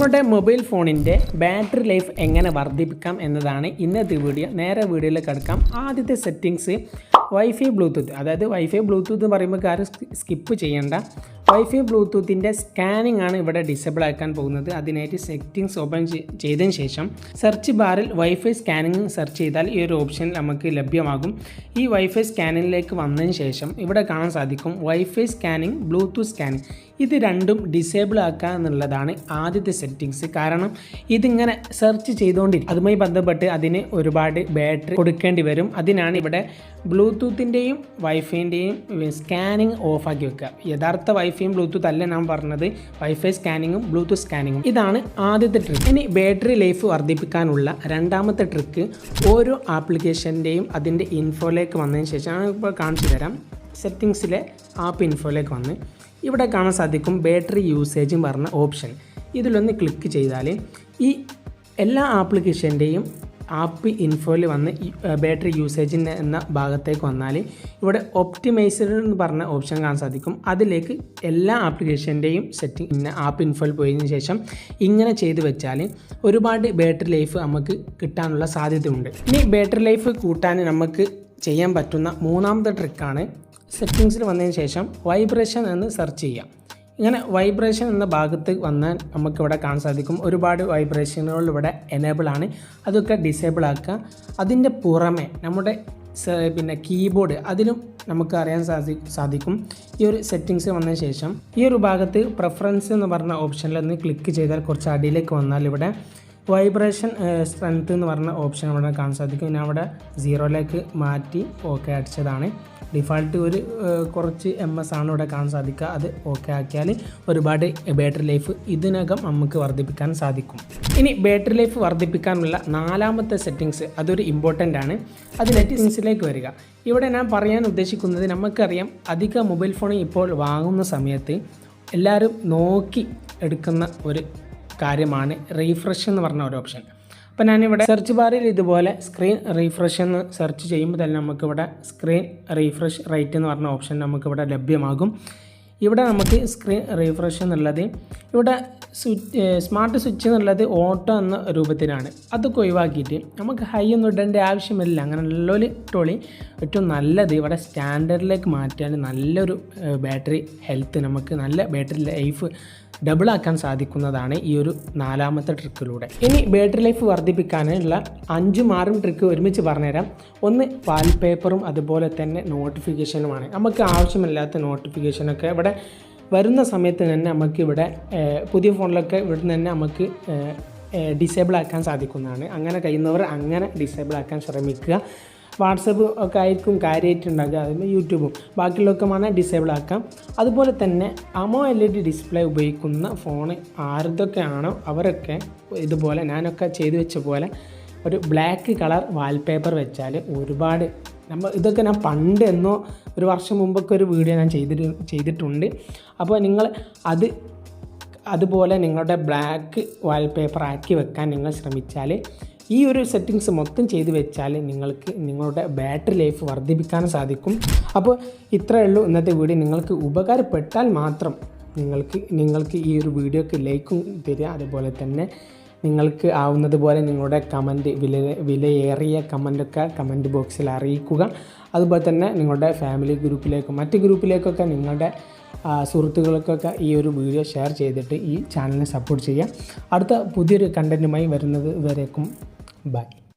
നിങ്ങളുടെ മൊബൈൽ ഫോണിന്റെ battery life എങ്ങനെ വർദ്ധിപ്പിക്കാം എന്നതാണ് ഇന്നത്തെ വീഡിയോ. നേരെ വീഡിയോയിൽ കിടക്കാം. ആദ്യത്തെ സെറ്റിങ്സ് വൈഫൈ ബ്ലൂടൂത്ത് അതായത് വൈഫൈ ബ്ലൂടൂത്ത് എന്ന് പറയുമ്പോൾ കാര്യം സ്കിപ്പ് ചെയ്യേണ്ട. വൈഫൈ ബ്ലൂടൂത്തിന്റെ സ്കാനിംഗ് ആണ് ഇവിടെ ഡിസേബിൾ ആക്കാൻ പോകുന്നത്. അതിനായിട്ട് സെറ്റിംഗ്സ് ഓപ്പൺ ചെയ്തതിന് ശേഷം സെർച്ച് ബാറിൽ വൈഫൈ സ്കാനിങ് സെർച്ച് ചെയ്താൽ ഈ ഒരു ഓപ്ഷൻ നമുക്ക് ലഭ്യമാകും. ഈ വൈഫൈ സ്കാനിങ്ങിലേക്ക് വന്നതിന് ശേഷം ഇവിടെ കാണാൻ സാധിക്കും വൈഫൈ സ്കാനിങ് ബ്ലൂടൂത്ത് സ്കാനിങ് ഇത് രണ്ടും ഡിസേബിൾ ആക്കുക എന്നുള്ളതാണ് ആദ്യത്തെ സെറ്റിങ്സ് കാരണം ഇതിങ്ങനെ സെർച്ച് ചെയ്തുകൊണ്ടിരിക്കും അതുമായി ബന്ധപ്പെട്ട് അതിന് ഒരുപാട് ബാറ്ററി കൊടുക്കേണ്ടി വരും. അതിനാണ് ഇവിടെ ബ്ലൂടൂത്തിന്റെയും വൈഫൈന്റെയും സ്കാനിങ് ഓഫാക്കി വെക്കുക. യഥാർത്ഥ വൈഫൈയും ബ്ലൂടൂത്ത് അല്ല ഞാൻ പറഞ്ഞത്. വൈഫൈ സ്കാനിങ്ങും ബ്ലൂടൂത്ത് സ്കാനിങ്ങും ഇതാണ് ആദ്യത്തെ ട്രിക്ക് ഇനി ബാറ്ററി ലൈഫ് വർദ്ധിപ്പിക്കാനുള്ള രണ്ടാമത്തെ ട്രിക്ക് ഓരോ ആപ്ലിക്കേഷന്റെയും അതിന്റെ ഇൻഫോയിലേക്ക് വന്നതിന് ശേഷം ഞാൻ ഇപ്പോൾ കാണിച്ചു തരാം. സെറ്റിങ്സിലെ ആപ്പ് ഇൻഫോയിലേക്ക് വന്ന്. ഇവിടെ കാണാൻ സാധിക്കും ബാറ്ററി യൂസേജും പറഞ്ഞ ഓപ്ഷൻ ഇതിലൊന്ന് ക്ലിക്ക് ചെയ്താൽ ഈ എല്ലാ ആപ്ലിക്കേഷന്റെയും ആപ്പ് ഇൻഫോയിൽ വന്ന് ബാറ്ററി യൂസേജിന്റെ എന്ന ഭാഗത്തേക്ക് വന്നാൽ ഇവിടെ ഒപ്റ്റിമൈസർ എന്ന് പറഞ്ഞ ഓപ്ഷൻ കാണാൻ സാധിക്കും. അതിലേക്ക് എല്ലാ ആപ്ലിക്കേഷന്റെയും സെറ്റിംഗ് പിന്നെ ആപ്പ് ഇൻഫോയിൽ പോയതിന് ശേഷം ഇങ്ങനെ ചെയ്ത് വെച്ചാൽ ഒരുപാട് ബാറ്ററി ലൈഫ് നമുക്ക് കിട്ടാനുള്ള സാധ്യതയുണ്ട്. ഇനി ബാറ്ററി ലൈഫ് കൂട്ടാൻ നമുക്ക് ചെയ്യാൻ പറ്റുന്ന മൂന്നാമത്തെ ട്രിക്കാണ് സെറ്റിങ്സിൽ വന്നതിന് ശേഷം വൈബ്രേഷൻ എന്ന് സെർച്ച് ചെയ്യാം. ഇങ്ങനെ വൈബ്രേഷൻ എന്ന ഭാഗത്ത് വന്നാൽ നമുക്കിവിടെ കാണാൻ സാധിക്കും. ഒരുപാട് വൈബ്രേഷനുകൾ ഇവിടെ എനേബിൾ ആണ്. അതൊക്കെ ഡിസേബിൾ ആക്കുക. അതിന്റെ പുറമെ നമ്മുടെ പിന്നെ കീബോർഡ് അതിലും നമുക്ക് അറിയാൻ സാധി സാധിക്കും. ഈ ഒരു സെറ്റിങ്സ് വന്ന ശേഷം ഈ ഒരു ഭാഗത്ത് പ്രിഫറൻസ് എന്ന് പറഞ്ഞ ഓപ്ഷനിൽ ഒന്ന് ക്ലിക്ക് ചെയ്താൽ കുറച്ച് അടിയിലേക്ക് വന്നാൽ ഇവിടെ വൈബ്രേഷൻ സ്ട്രെങ്ത് എന്ന് പറഞ്ഞ ഓപ്ഷൻ അവിടെ കാണാൻ സാധിക്കും. പിന്നെ അവിടെ സീറോയിലേക്ക് മാറ്റി ഓക്കെ അടിച്ചതാണ്. ഡിഫാൾട്ട് ഒരു കുറച്ച് എം എസ് ആണ് ഇവിടെ കാണാൻ സാധിക്കുക. അത് ഓക്കെ ആക്കിയാൽ ഒരുപാട് ബാറ്ററി ലൈഫ് ഇതിനകം നമുക്ക് വർദ്ധിപ്പിക്കാൻ സാധിക്കും. ഇനി ബാറ്ററി ലൈഫ് വർദ്ധിപ്പിക്കാനുള്ള നാലാമത്തെ സെറ്റിങ്സ് അതൊരു ഇമ്പോർട്ടന്റ് ആണ്. അത് സെറ്റിങ്സിലേക്ക് വരിക. ഇവിടെ ഞാൻ പറയാൻ ഉദ്ദേശിക്കുന്നത് നമുക്കറിയാം അധിക മൊബൈൽ ഫോൺ ഇപ്പോൾ വാങ്ങുന്ന സമയത്ത് എല്ലാവരും നോക്കി എടുക്കുന്ന ഒരു കാര്യമാണ് റീഫ്രഷ് എന്ന് പറഞ്ഞ ഒരു ഓപ്ഷൻ അപ്പോൾ ഞാനിവിടെ സെർച്ച് ബാറിൽ ഇതുപോലെ സ്ക്രീൻ റീഫ്രഷ് എന്ന് സെർച്ച് ചെയ്യുമ്പോൾ തന്നെ നമുക്കിവിടെ സ്ക്രീൻ റീഫ്രഷ് റേറ്റ് എന്ന് പറഞ്ഞ ഓപ്ഷൻ നമുക്കിവിടെ ലഭ്യമാകും. ഇവിടെ നമുക്ക് സ്ക്രീൻ റീഫ്രഷ് എന്നുള്ളത് ഇവിടെ സ്വിച്ച് സ്മാർട്ട് സ്വിച്ച് എന്നുള്ളത് ഓട്ടോ എന്ന രൂപത്തിലാണ്. അതൊക്കെ ഒഴിവാക്കിയിട്ട് നമുക്ക് ഹൈ ഒന്നും ഇടേണ്ട ആവശ്യമില്ല. അങ്ങനെ നല്ലൊരു ടോളി ഏറ്റവും നല്ലത് ഇവിടെ സ്റ്റാൻഡേർഡിലേക്ക് മാറ്റിയാൽ നല്ലൊരു ബാറ്ററി ഹെൽത്ത് നമുക്ക് നല്ല ബാറ്ററി ലൈഫ് ഡബിൾ ആക്കാൻ സാധിക്കുന്നതാണ് ഈ ഒരു നാലാമത്തെ ട്രിക്കിലൂടെ. ഇനി ബാറ്ററി ലൈഫ് വർദ്ധിപ്പിക്കാനുള്ള അഞ്ചും ആറും ട്രിക്ക് ഒരുമിച്ച് പറഞ്ഞുതരാം. ഒന്ന് വാൾപേപ്പറും അതുപോലെ തന്നെ നോട്ടിഫിക്കേഷനുമാണ്. നമുക്ക് ആവശ്യമില്ലാത്ത നോട്ടിഫിക്കേഷനൊക്കെ ഇവിടെ വരുന്ന സമയത്ത് തന്നെ നമുക്ക് ഇവിടെ പുതിയ ഫോണിലൊക്കെ ഇവിടെ നിന്ന് തന്നെ നമുക്ക് ഡിസേബിൾ ആക്കാൻ സാധിക്കുന്നതാണ്. അങ്ങനെ കഴിയുന്നവർ അങ്ങനെ ഡിസേബിൾ ആക്കാൻ ശ്രമിക്കുക. വാട്സപ്പ് ഒക്കെ ആയിരിക്കും കാര്യമായിട്ട് ഉണ്ടാക്കുക അതുപോലെ യൂട്യൂബും ബാക്കിയുള്ളതൊക്കെ വേണമെങ്കിൽ ഡിസേബിൾ ആക്കാം. അതുപോലെ തന്നെ AMOLED display ഉപയോഗിക്കുന്ന ഫോൺ ആരതൊക്കെ ആണോ അവരൊക്കെ ഇതുപോലെ ഞാനൊക്കെ ചെയ്തു വെച്ച പോലെ ഒരു ബ്ലാക്ക് കളർ വാൾപേപ്പർ വെച്ചാൽ ഒരുപാട് നമ്മൾ ഇതൊക്കെ ഞാൻ പണ്ട് എന്നോ ഒരു വർഷം മുമ്പൊക്കെ ഒരു വീഡിയോ ഞാൻ ചെയ്തിട്ട് ചെയ്തിട്ടുണ്ട്. അപ്പോൾ നിങ്ങൾ അത് അതുപോലെ നിങ്ങളുടെ ബ്ലാക്ക് വാൾപേപ്പർ ആക്കി വെക്കാൻ നിങ്ങൾ ശ്രമിച്ചാൽ ഈ ഒരു സെറ്റിങ്സ് മൊത്തം ചെയ്ത് വെച്ചാൽ നിങ്ങൾക്ക് നിങ്ങളുടെ ബാറ്ററി ലൈഫ് വർദ്ധിപ്പിക്കാൻ സാധിക്കും. അപ്പോൾ ഇത്രയേ ഉള്ളൂ ഇന്നത്തെ വീഡിയോ നിങ്ങൾക്ക് ഉപകാരപ്പെട്ടാൽ മാത്രം നിങ്ങൾക്ക് നിങ്ങൾക്ക് ഈ ഒരു വീഡിയോക്ക് ലൈക്കും തരിക. അതുപോലെ തന്നെ നിങ്ങൾക്ക് ആവുന്നത് പോലെ നിങ്ങളുടെ കമന്റ് വില വിലയേറിയ കമന്റൊക്കെ കമന്റ് ബോക്സിൽ അറിയിക്കുക. അതുപോലെ തന്നെ നിങ്ങളുടെ ഫാമിലി ഗ്രൂപ്പിലേക്കും മറ്റ് ഗ്രൂപ്പിലേക്കൊക്കെ നിങ്ങളുടെ സുഹൃത്തുക്കൾക്കൊക്കെ ഈ ഒരു വീഡിയോ ഷെയർ ചെയ്തിട്ട് ഈ ചാനലിനെ സപ്പോർട്ട് ചെയ്യുക അടുത്ത പുതിയൊരു കണ്ടന്റുമായി വരുന്നത് വരേക്കും. Bye.